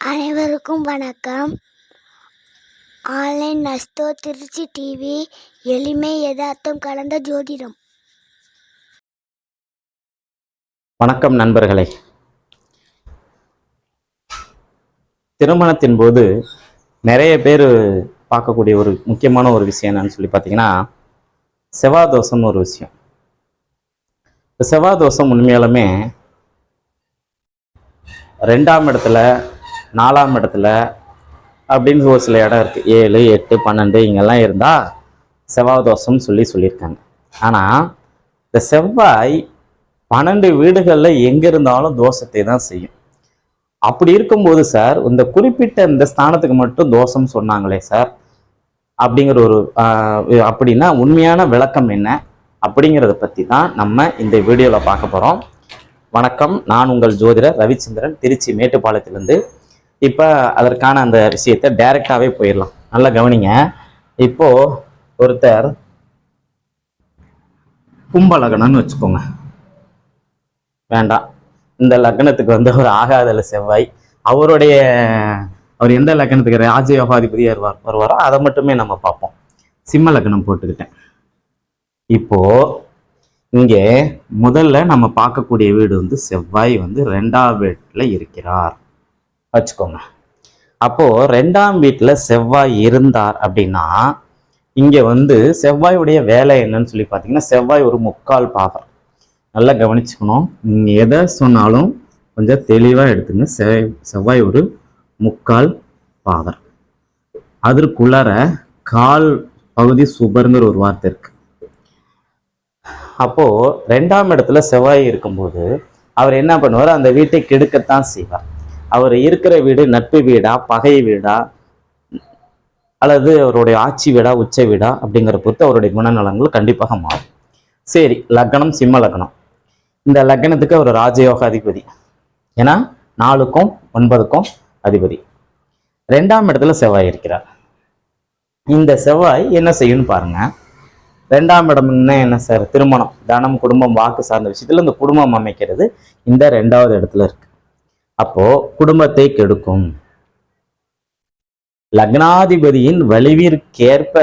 அனைவருக்கும் வணக்கம். Online நஸ்தோ Trichy TV எளிமை எதார்த்தம் கலந்த ஜோதிடம். வணக்கம் நண்பர்களே. திருமணத்தின் போது நிறைய பேர் பார்க்கக்கூடிய ஒரு முக்கியமான ஒரு விஷயம் என்னன்னு சொல்லி பார்த்தீங்கன்னா செவ்வாய் தோஷம்னு ஒரு விஷயம். செவ்வாதோஷம் செவ்வாய் தோஷம் உண்மையாலுமே ரெண்டாம் இடத்துல நாலாம் இடத்துல அப்படின்னு ஒரு சில இடம் இருக்குது ஏழு எட்டு பன்னெண்டு இங்கெல்லாம் இருந்தால் செவ்வாய் தோஷம்னு சொல்லி சொல்லியிருக்காங்க. ஆனால் இந்த செவ்வாய் பன்னெண்டு வீடுகளில் எங்கே இருந்தாலும் தோஷத்தை தான் செய்யும். அப்படி இருக்கும்போது சார் இந்த குறிப்பிட்ட இந்த ஸ்தானத்துக்கு மட்டும் தோஷம் சொன்னாங்களே சார் அப்படிங்கிற ஒரு அப்படின்னா உண்மையான விளக்கம் என்ன? அப்படிங்கிறத பற்றி தான் நம்ம இந்த வீடியோவில் பார்க்க போகிறோம் வணக்கம். நான் உங்கள் ஜோதிடர் ரவிச்சந்திரன் திருச்சி மேட்டுப்பாளையத்திலேருந்து இப்போ அதற்கான அந்த விஷயத்தை டைரெக்டாகவே போயிடலாம். நல்லா கவனிங்க. இப்போ ஒருத்தர் கும்ப லக்னம்னு வச்சுக்கோங்க. வேண்டாம். இந்த லக்னத்துக்கு வந்து ஒரு ஆகாதல செவ்வாய். அவருடைய அவர் எந்த லக்னத்துக்கு ராஜயோகாதிபதியாக வருவார் வருவாரோ அதை மட்டுமே நம்ம பார்ப்போம். சிம்ம லக்னம் போட்டுக்கிட்டேன். இப்போ இங்கே முதல்ல நம்ம பார்க்கக்கூடிய வீடு வந்து செவ்வாய் வந்து ரெண்டாம் வீட்டில் இருக்கிறார். வச்சுக்கோங்க. அப்போ ரெண்டாம் வீட்டில் செவ்வாய் இருந்தார் அப்படின்னா இங்கே வந்து செவ்வாயுடைய வேலை என்னன்னு சொல்லி பார்த்தீங்கன்னா செவ்வாய் ஒரு முக்கால் பாவர் நல்லா கவனிச்சுக்கணும். நீங்கள் எதை சொன்னாலும் கொஞ்சம் தெளிவாக எடுத்துங்க. செவ் செவ்வாய் ஒரு முக்கால் பாவர் அதற்குள்ளார கால் பகுதி சுபருங்கிற ஒரு வார்த்தை இருக்கு. அப்போ ரெண்டாம் இடத்துல செவ்வாய் இருக்கும்போது அவர் என்ன பண்ணுவார்? அந்த வீட்டை கெடுக்கத்தான் செய்வார். அவர் இருக்கிற வீடு நட்பு வீடா பகை வீடா அல்லது அவருடைய ஆட்சி வீடா உச்ச வீடா அப்படிங்கிற பொறுத்து அவருடைய குணநலங்கள் கண்டிப்பாக மாறும். சரி லக்னம் சிம்ம லக்னம். இந்த லக்னத்துக்கு அவர் ராஜயோக அதிபதி. ஏன்னா நாலுக்கும் ஒன்பதுக்கும் அதிபதி. ரெண்டாம் இடத்துல செவ்வாய் இருக்கிறார். இந்த செவ்வாய் என்ன செய்யும்னு பாருங்க. ரெண்டாம் இடம்னா என்ன சார்? திருமணம். தனம் குடும்பம் வாக்கு சார்ந்த விஷயத்துல இந்த குடும்பம் அமைக்கிறது இந்த ரெண்டாவது இடத்துல இருக்கு. அப்போ குடும்பத்தை கெடுக்கும். லக்னாதிபதியின் வலிவிற்கேற்ப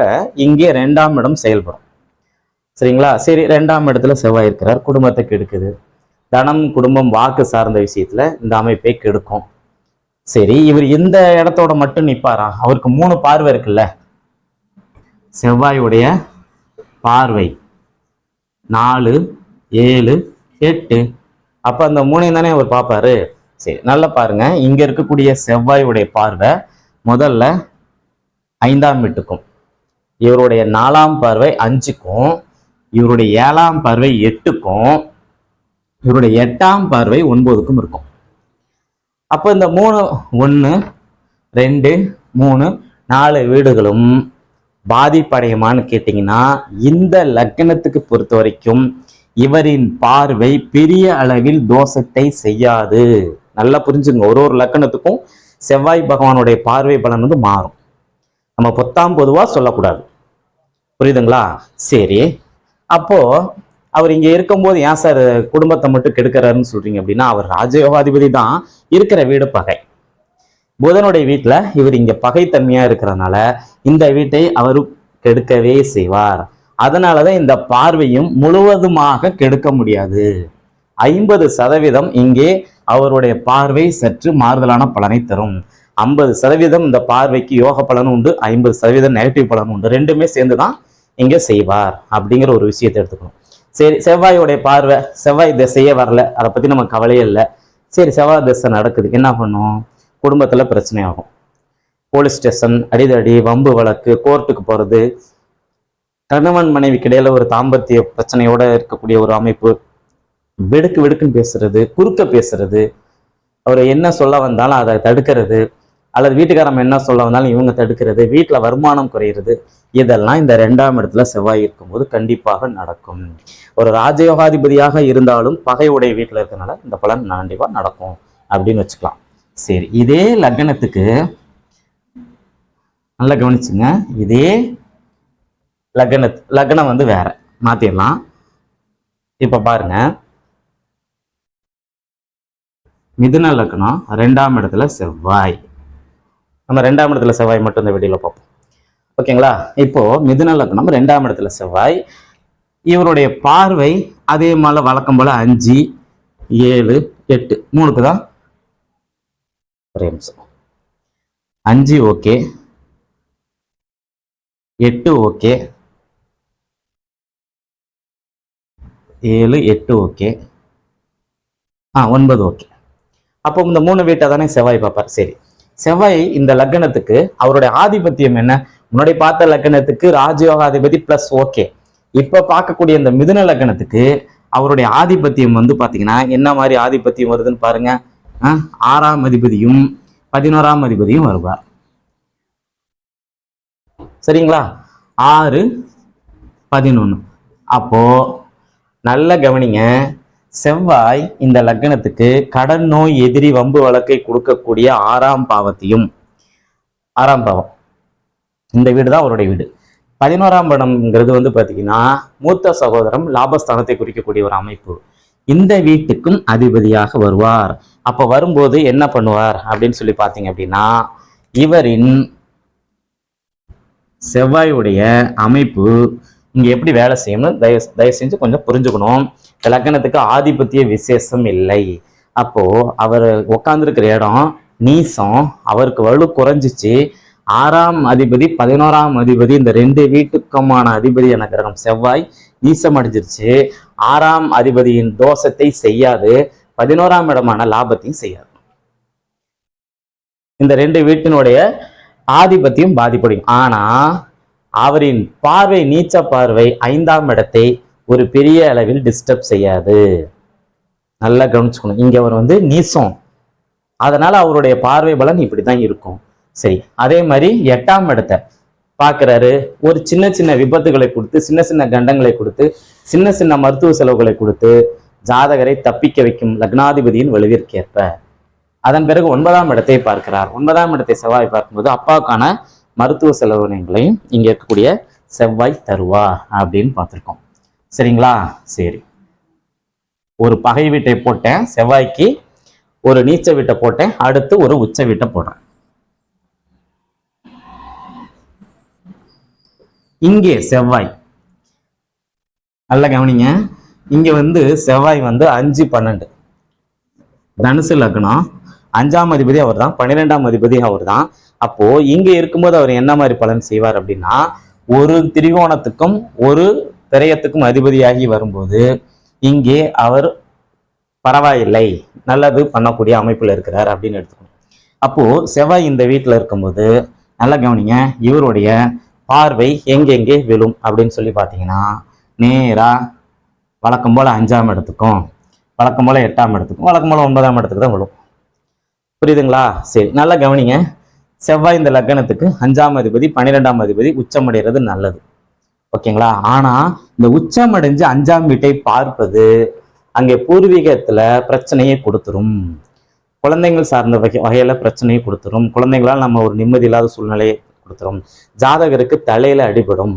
இங்கே ரெண்டாம் இடம் செயல்படும். சரிங்களா? சரி ரெண்டாம் இடத்துல செவ்வாய் இருக்கிறார் குடும்பத்தை கெடுக்குது. தனம் குடும்பம் வாக்கு சார்ந்த விஷயத்துல இந்த அமைப்பை கெடுக்கும். சரி இவர் இந்த இடத்தோட மட்டும் நிப்பாரா? அவருக்கு மூணு பார்வை இருக்குல்ல. செவ்வாயுடைய பார்வை. நாலு ஏழு எட்டு. அப்ப அந்த மூணையும் தானே அவர் பார்ப்பாரு? சரி நல்லா பாருங்க. இங்க இருக்கக்கூடிய செவ்வாயுடைய பார்வை முதல்ல ஐந்தாம் வீட்டுக்கும் இவருடைய நாலாம் பார்வை அஞ்சுக்கும் இவருடைய ஏழாம் பார்வை எட்டுக்கும் இவருடைய எட்டாம் பார்வை ஒன்பதுக்கும் இருக்கும். அப்போ இந்த மூணு ஒன்று ரெண்டு மூணு நாலு வீடுகளும் பாதிப்படையுமான்னு கேட்டிங்கன்னா இந்த லக்னத்துக்கு பொறுத்த வரைக்கும் இவரின் பார்வை பெரிய அளவில் தோஷத்தை செய்யாது. நல்லா புரிஞ்சுங்க ஒரு ஒரு லக்கணத்துக்கும் செவ்வாய் பகவானுடைய பார்வை பலன் வந்து மாறும். நம்ம பொத்தாம் பொதுவாக சொல்லக்கூடாது. புரியுதுங்களா? சரி. அப்போ அவர் இங்க இருக்கும்போது ஏன் சார் குடும்பத்தை மட்டும் கெடுக்கிறாருன்னு சொல்றீங்க அப்படின்னா அவர் ராஜயோகாதிபதி தான் இருக்கிற வீடு பகை. புதனுடைய வீட்டுல இவர் இங்க பகைத்தன்மையாக இருக்கிறதுனால இந்த வீட்டை அவர் கெடுக்கவே செய்வார். அதனாலதான் இந்த பார்வையும் முழுவதுமாக கெடுக்க முடியாது. ஐம்பது சதவீதம் இங்கே அவருடைய பார்வை சற்று மாறுதலான பலனை தரும். ஐம்பது சதவீதம் இந்த பார்வைக்கு யோக பலன் உண்டு ஐம்பது சதவீதம் நெகட்டிவ் பலன் உண்டு. ரெண்டுமே சேர்ந்து தான் இங்கே செய்வார் அப்படிங்கிற ஒரு விஷயத்தை எடுத்துக்கணும். சரி செவ்வாயோடைய பார்வை செவ்வாய் திசையே வரல அதை பற்றி நம்ம கவலையே இல்லை. சரி செவ்வாய் திசை நடக்குது என்ன பண்ணும்? குடும்பத்தில் பிரச்சனை ஆகும் போலீஸ் ஸ்டேஷன் அடிதடி வம்பு வழக்கு கோர்ட்டுக்கு போகிறது கணவன் மனைவிக்கு இடையில ஒரு தாம்பத்திய பிரச்சனையோடு இருக்கக்கூடிய ஒரு அமைப்பு வெடுக்கு வெடுக்குன்னு பேசுறது குறுக்க பேசுறது அவர் என்ன சொல்ல வந்தாலும் அதை தடுக்கிறது அல்லது வீட்டுக்காரங்க என்ன சொல்ல வந்தாலும் இவங்க தடுக்கிறது வீட்டில் வருமானம் குறையிறது இதெல்லாம் இந்த ரெண்டாம் இடத்துல செவ்வாய் இருக்கும்போது கண்டிப்பாக நடக்கும். ஒரு ராஜயோகாதிபதியாக இருந்தாலும் பகையுடைய வீட்டில் இருக்கனால இந்த பலன் கண்டிப்பாக நடக்கும் அப்படின்னு வச்சுக்கலாம். சரி இதே லக்னத்துக்கு நல்லா கவனிச்சுங்க. இதே லக்ன லக்னம் வந்து வேற. மாத்திடலாம் இப்போ பாருங்கள் மிதுன லக்னம் ரெண்டாம் இடத்துல செவ்வாய். நம்ம ரெண்டாம் இடத்துல செவ்வாய் மட்டும் இந்த வீடியோவில் பார்ப்போம். ஓகேங்களா? இப்போது மிதுன லக்னம் ரெண்டாம் இடத்துல செவ்வாய். இவருடைய பார்வை அதே மாதிரி வழக்கம் போல் அஞ்சு ஏழு எட்டு மூணுக்கு தான் ஒரே நிமிஷம். அஞ்சு ஓகே எட்டு ஓகே ஏழு எட்டு ஓகே ஆ ஒன்பது ஓகே. அப்போ இந்த மூணு வீட்டை தானே செவ்வாய் பார்ப்பார். சரி. செவ்வாய் இந்த லக்னத்துக்கு அவருடைய ஆதிபத்தியம் என்ன? முன்னாடி பார்த்த லக்னத்துக்கு ராஜயோகாதிபதி பிளஸ் ஓகே இப்போ பார்க்கக்கூடிய இந்த மிதுன லக்னத்துக்கு அவருடைய ஆதிபத்தியம் வந்து பார்த்தீங்கன்னா என்ன மாதிரி ஆதிபத்தியம் வருதுன்னு பாருங்க. ஆ, ஆறாம் அதிபதியும் பதினோராம் அதிபதியும் வருவார். சரிங்களா? ஆறு பதினொன்று அப்போ நல்ல கவனிங்க. செவ்வாய் இந்த லக்னத்துக்கு கடன் நோய் எதிரி வம்பு வழக்கை கொடுக்கக்கூடிய ஆறாம் பாவத்தையும் ஆறாம் பாவம். இந்த வீடு தான் அவருடைய வீடு. பதினோராம் படம்ங்கிறது வந்து பார்த்தீங்கன்னா மூத்த சகோதரம் லாபஸ்தானத்தை குறிக்கக்கூடிய ஒரு அமைப்பு. இந்த வீட்டுக்கும் அதிபதியாக வருவார். அப்போ வரும்போது என்ன பண்ணுவார் அப்படின்னு சொல்லி பார்த்தீங்க அப்படின்னா இவரின் செவ்வாயுடைய அமைப்பு இங்க எப்படி வேலை செய்யணும் தயவு தயவு செஞ்சு கொஞ்சம் புரிஞ்சுக்கணும். லக்கணத்துக்கு லக்னத்துக்கு ஆதிபத்திய விசேஷம் இல்லை. அப்போ அவர் உட்காந்துருக்கிற இடம் நீசம். அவருக்கு வலு குறைஞ்சிச்சு. ஆறாம் அதிபதி பதினோராம் அதிபதி இந்த ரெண்டு வீட்டுக்குமான அதிபதியான கிரகம் செவ்வாய் நீசம் அடைஞ்சிருச்சு. ஆறாம் அதிபதியின் தோஷத்தை செய்யாது. பதினோராம் இடமான லாபத்தையும் செய்யாது. இந்த ரெண்டு வீட்டினுடைய ஆதிபத்தியம் பாதிப்படையும். ஆனா அவரின் பார்வை நீச்ச பார்வை ஐந்தாம் இடத்தை ஒரு பெரிய அளவில் டிஸ்டர்ப் செய்யாது. நல்லா கவனிச்சுக்கணும். இங்க அவர் வந்து நீசம். அதனால அவருடைய பார்வை பலன் இப்படிதான் இருக்கும். சரி அதே மாதிரி எட்டாம் இடத்தை பார்க்குறாரு. ஒரு சின்ன சின்ன விபத்துகளை கொடுத்து சின்ன சின்ன கண்டங்களை கொடுத்து சின்ன சின்ன மருத்துவ செலவுகளை கொடுத்து ஜாதகரை தப்பிக்க வைக்கும் லக்னாதிபதியின் வலுவிற்கேற்ப அதன் பிறகு ஒன்பதாம் இடத்தை பார்க்கிறார். ஒன்பதாம் இடத்தை செவ்வாய் பார்க்கும்போது அப்பாவுக்கான மருத்துவ செலவினங்களையும் இங்க இருக்கக்கூடிய செவ்வாய் தருவா அப்படின்னு பார்த்துருக்கோம். சரிங்களா? சரி. ஒரு பகை வீட்டை போட்டேன் செவ்வாய்க்கு ஒரு நீச்ச வீட்டை போட்டேன் அடுத்து ஒரு உச்ச வீட்டை போடுறேன். இங்கே செவ்வாய். நல்லா கவனிங்க. இங்க வந்து செவ்வாய் வந்து அஞ்சு பன்னெண்டு. தனுசு லக்னம் அஞ்சாம் அதிபதி அவர் தான் பன்னிரெண்டாம் அதிபதி அவர் தான் அப்போ இங்க இருக்கும்போது அவர் என்ன மாதிரி பலன் செய்வார் அப்படின்னா ஒரு திரிகோணத்துக்கும் ஒரு திரையத்துக்கும் அதிபதியாகி வரும்போது இங்கே அவர் பரவாயில்லை நல்லது பண்ணக்கூடிய அமைப்பில் இருக்கிறார் அப்படின்னு எடுத்துக்கணும். அப்போ செவ்வாய் இந்த வீட்டில் இருக்கும்போது நல்லா கவனிங்க இவருடைய பார்வை எங்கெங்கே விழும் அப்படின்னு சொல்லி பார்த்தீங்கன்னா நேராக வழக்கம் போல் அஞ்சாம் இடத்துக்கும் வழக்கம் போல் எட்டாம் இடத்துக்கும் வழக்கம் போல் ஒன்பதாம் இடத்துக்கு தான் விழும். புரியுதுங்களா? சரி நல்லா கவனிங்க. செவ்வாய் இந்த லக்னத்துக்கு அஞ்சாம் அதிபதி பன்னிரெண்டாம் அதிபதி உச்சமடைகிறது நல்லது. ஓகேங்களா? ஆனால் இந்த உச்சமடைஞ்சு அஞ்சாம் வீட்டை பார்ப்பது அங்கே பூர்வீகத்தில் பிரச்சனையை கொடுத்துரும். குழந்தைகள் சார்ந்த வகை வகையில் பிரச்சனையை கொடுத்துரும். குழந்தைங்களால் நம்ம ஒரு நிம்மதி இல்லாத சூழ்நிலையை கொடுத்துரும். ஜாதகருக்கு தலையில் அடிபடும்.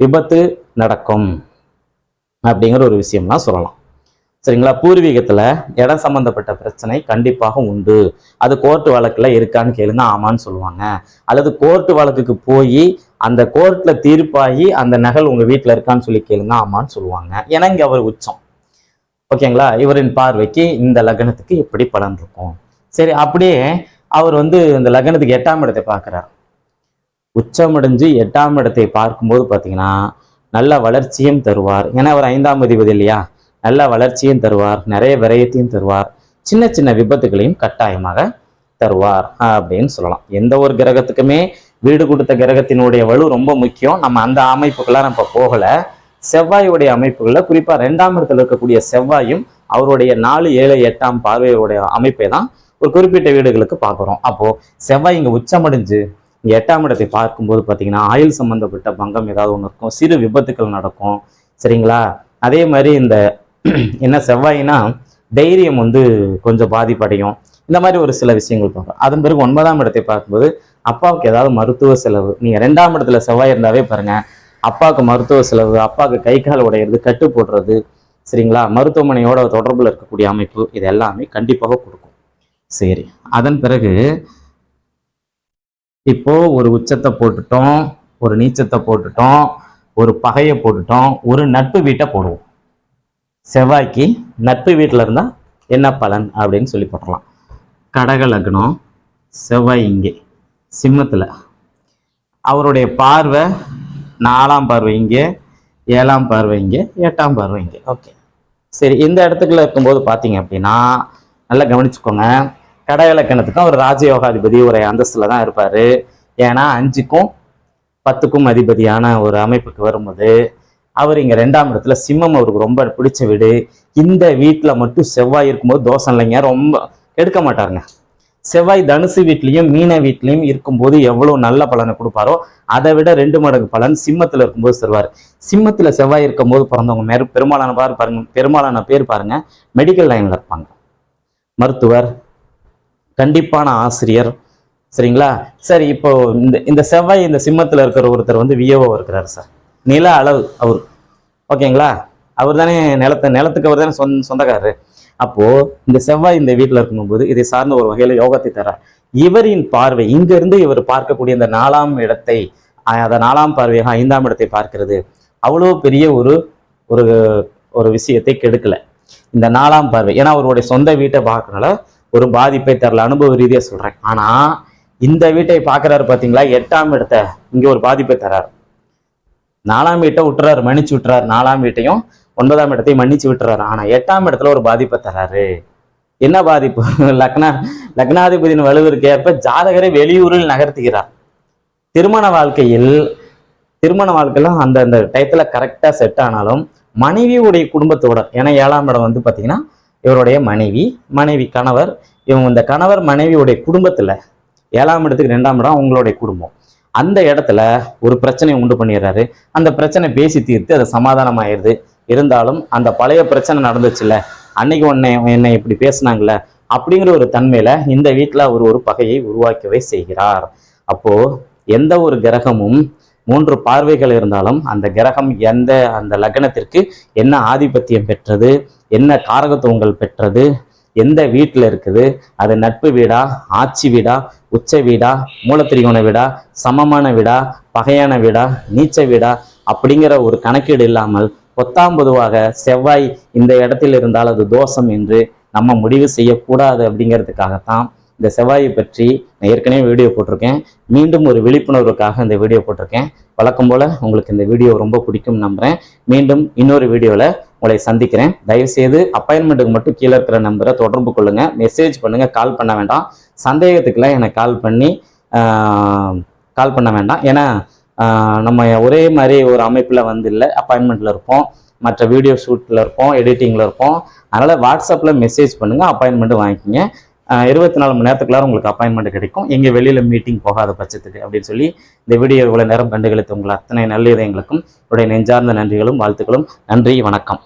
விபத்து நடக்கும். அப்படிங்கிற ஒரு விஷயம்லாம் சொல்லலாம். சரிங்களா? பூர்வீகத்தில் இடம் சம்மந்தப்பட்ட பிரச்சனை கண்டிப்பாக உண்டு. அது கோர்ட்டு வழக்கில் இருக்கான்னு கேளுங்க ஆமான்னு சொல்லுவாங்க. அல்லது கோர்ட்டு வழக்குக்கு போய் அந்த கோர்ட்டில் தீர்ப்பாகி அந்த நகல் உங்கள் வீட்டில் இருக்கான்னு சொல்லி கேளுங்க ஆமான்னு சொல்லுவாங்க. ஏன்னா இங்கே அவர் உச்சம். ஓகேங்களா? இவரின் பார்வைக்கு இந்த லக்னத்துக்கு எப்படி பலன் இருக்கும்? சரி அப்படியே அவர் வந்து இந்த லக்னத்துக்கு எட்டாம் இடத்தை பார்க்குறார். உச்சமடைஞ்சு எட்டாம் இடத்தை பார்க்கும்போது பார்த்தீங்கன்னா நல்ல வளர்ச்சியும் தருவார். ஏன்னா அவர் ஐந்தாம் அதிபதி இல்லையா? நல்ல வளர்ச்சியும் தருவார் நிறைய விரயத்தையும் தருவார் சின்ன சின்ன விபத்துகளையும் கட்டாயமாக தருவார் அப்படின்னு சொல்லலாம். எந்த ஒரு கிரகத்துக்குமே வீடு கொடுத்த கிரகத்தினுடைய வலு ரொம்ப முக்கியம். நம்ம அந்த அமைப்புக்கெல்லாம் நம்ம போகல. செவ்வாயுடைய அமைப்புகளில் குறிப்பாக ரெண்டாம் இடத்துல இருக்கக்கூடிய செவ்வாயும் அவருடைய நாலு ஏழு எட்டாம் பார்வையுடைய அமைப்பை தான் ஒரு குறிப்பிட்ட வீடுகளுக்கு பார்க்குறோம். அப்போது செவ்வாய் இங்கே உச்சமடைஞ்சு எட்டாம் இடத்தை பார்க்கும்போது பார்த்தீங்கன்னா ஆயுள் சம்பந்தப்பட்ட பங்கம் ஏதாவது ஒன்று இருக்கும். சிறு விபத்துக்கள் நடக்கும். சரிங்களா? அதே மாதிரி இந்த என்ன செவ்வாய்னா தைரியம் வந்து கொஞ்சம் பாதிப்படையும். இந்த மாதிரி ஒரு சில விஷயங்கள் பார்ப்போம். அதன் பிறகு ஒன்பதாம் இடத்தை பார்க்கும்போது அப்பாவுக்கு ஏதாவது மருத்துவ செலவு. நீங்கள் ரெண்டாம் இடத்துல செவ்வாய் இருந்தாவே பாருங்க அப்பாவுக்கு மருத்துவ செலவு அப்பாவுக்கு கை கால் உடையிறது கட்டு போடுறது சரிங்களா? மருத்துவமனையோட தொடர்பில் இருக்கக்கூடிய அமைப்பு இது எல்லாமே கண்டிப்பாக கொடுக்கும். சரி அதன் பிறகு இப்போ ஒரு உச்சத்தை போட்டுட்டோம் ஒரு நீச்சத்தை போட்டுட்டோம் ஒரு பகையை போட்டுட்டோம் ஒரு நட்பு வீட்டை போடுவோம். செவ்வாய்க்கு நட்பு வீட்டில் இருந்தால் என்ன பலன் அப்படின்னு சொல்லி போட்டுடலாம். கடக லக்னம் செவ்வாய் இங்கே சிம்மத்தில். அவருடைய பார்வை நாலாம் பார்வை இங்கே ஏழாம் பார்வை இங்கே எட்டாம் பார்வை இங்கே. ஓகே சரி இந்த இடத்துக்குள்ள இருக்கும்போது பார்த்தீங்க அப்படின்னா நல்லா கவனிச்சுக்கோங்க. கடக லக்கணத்துக்கும் அவர் ராஜயோகாதிபதி ஒரு அந்தஸ்தில் தான் இருப்பார். ஏன்னா அஞ்சுக்கும் பத்துக்கும் அதிபதியான ஒரு அமைப்புக்கு வரும்போது அவர் இங்கே ரெண்டாம் இடத்துல சிம்மம் அவருக்கு ரொம்ப பிடிச்ச வீடு. இந்த வீட்டில் மட்டும் செவ்வாய் இருக்கும்போது தோசை இல்லைங்க. ரொம்ப எடுக்க மாட்டாருங்க. செவ்வாய் தனுசு வீட்லேயும் மீன வீட்லேயும் இருக்கும்போது எவ்வளோ நல்ல பலனை கொடுப்பாரோ அதை விட ரெண்டு மடங்கு பலன் சிம்மத்தில் இருக்கும்போது தருவார் சிம்மத்தில் செவ்வாய் இருக்கும்போது பிறந்தவங்க மேரு பெரும்பாலான பார் பாருங்க பெரும்பாலான பேர் பாருங்க மெடிக்கல் லைனில் இருப்பாங்க. மருத்துவர் கண்டிப்பான ஆசிரியர் சரிங்களா? சரி இப்போ இந்த இந்த செவ்வாய் இந்த சிம்மத்தில் இருக்கிற ஒருத்தர் வந்து விஏஓ இருக்கிறார் சார். நில அளவு அவர். ஓகேங்களா? அவர் தானே நிலத்தை நிலத்துக்கு அவர் தானே சொந்த சொந்தக்காரரு. அப்போது இந்த செவ்வாய் இந்த வீட்டில் இருக்கும்போது இதை சார்ந்த ஒரு வகையில் யோகத்தை தரார். இவரின் பார்வை இங்கிருந்து இவர் பார்க்கக்கூடிய இந்த நாலாம் இடத்தை அதை நாலாம் பார்வையாக ஐந்தாம் இடத்தை பார்க்கிறது. அவ்வளோ பெரிய ஒரு ஒரு ஒரு விஷயத்தை கெடுக்கல. இந்த நாலாம் பார்வை. ஏன்னா அவருடைய சொந்த வீட்டை பார்க்கறனால ஒரு பாதிப்பை தரல. அனுபவ ரீதியாக சொல்கிறேன் ஆனால் இந்த வீட்டை பார்க்குறாரு பார்த்தீங்களா எட்டாம் இடத்தை இங்கே ஒரு பாதிப்பை தராரு. நாலாம் வீட்டை விட்டுறாரு மன்னிச்சு விட்டுறாரு. நாலாம் வீட்டையும் ஒன்பதாம் இடத்தையும் மன்னிச்சு விட்டுறாரு. ஆனால் எட்டாம் இடத்துல ஒரு பாதிப்பை தராரு. என்ன பாதிப்பு? லக்னா லக்னாதிபதியின் வலுவிற்கேற்ப ஜாதகரை வெளியூரில் நகர்த்துகிறார். திருமண வாழ்க்கையில் திருமண வாழ்க்கையெல்லாம் அந்த அந்த கரெக்டாக செட் ஆனாலும் மனைவியுடைய குடும்பத்தோட ஏன்னா ஏழாம் இடம் வந்து பார்த்தீங்கன்னா இவருடைய மனைவி மனைவி கணவர் இவங்க இந்த கணவர் மனைவியுடைய குடும்பத்தில் ஏழாம் இடத்துக்கு ரெண்டாம் இடம் அவங்களுடைய குடும்பம். அந்த இடத்துல ஒரு பிரச்சனையை உண்டு பண்ணிடுறாரு. அந்த பிரச்சனை பேசி தீர்த்து அது சமாதானம் ஆயிடுது இருந்தாலும் அந்த பழைய பிரச்சனை நடந்துச்சுல்ல அன்னைக்கு உன்னை என்னை இப்படி பேசுனாங்கல்ல அப்படிங்கிற ஒரு தன்மையில இந்த வீட்டில் அவர் ஒரு பகையை உருவாக்கவே செய்கிறார். அப்போ எந்த ஒரு கிரகமும் மூன்று பார்வைகள் இருந்தாலும் அந்த கிரகம் எந்த அந்த லக்னத்திற்கு என்ன ஆதிபத்தியம் பெற்றது என்ன காரகத்துவங்கள் பெற்றது எந்த வீட்டில் இருக்குது? அது நட்பு வீடா ஆட்சி வீடா உச்ச வீடா மூலத்திரிகோண வீடா சமமான வீடா பகையான வீடா நீச்ச வீடா அப்படிங்கிற ஒரு கணக்கீடு இல்லாமல் பொத்தாம் பொதுவாக செவ்வாய் இந்த இடத்தில் இருந்தால் அது தோஷம் என்று நம்ம முடிவு செய்யக்கூடாது அப்படிங்கிறதுக்காகத்தான் இந்த செவ்வாயை பற்றி நான் ஏற்கனவே வீடியோ போட்டிருக்கேன். மீண்டும் ஒரு விழிப்புணர்வுக்காக இந்த வீடியோ போட்டிருக்கேன். வழக்கம் போல் உங்களுக்கு இந்த வீடியோ ரொம்ப பிடிக்கும் நம்புகிறேன் மீண்டும் இன்னொரு வீடியோவில் உங்களை சந்திக்கிறேன். தயவுசெய்து அப்பாயின்மெண்ட்டுக்கு மட்டும் கீழே இருக்கிற நம்பரை தொடர்பு கொள்ளுங்கள் மெசேஜ் பண்ணுங்கள் கால் பண்ண வேண்டாம். சந்தேகத்துக்கெல்லாம் எனக்கு கால் பண்ணி கால் பண்ண வேண்டாம். ஏன்னா நம்ம ஒரே மாதிரி ஒரு அமைப்பில் வந்து இல்லை. அப்பாயின்மெண்ட்டில் இருப்போம். மற்ற வீடியோ ஷூட்டில் இருப்போம். எடிட்டிங்கில் இருப்போம். அதனால் வாட்ஸ்அப்பில் மெசேஜ் பண்ணுங்கள் அப்பாயின்மெண்ட்டு வாங்கிக்கோங்க. இருபத்தி நாலு மணி நேரத்துக்குள்ளார உங்களுக்கு அப்பாயின்மெண்ட் கிடைக்கும். எங்கே வெளியில் மீட்டிங் போகாத பட்சத்துக்கு அப்படின்னு சொல்லி இந்த வீடியோ இவ்வளோ நேரம் கண்டுகளித்த உங்கள் அத்தனை நல்ல இதயங்களுக்கும் உடைய நெஞ்சார்ந்த நன்றிகளும் வாழ்த்துக்களும். நன்றி வணக்கம்.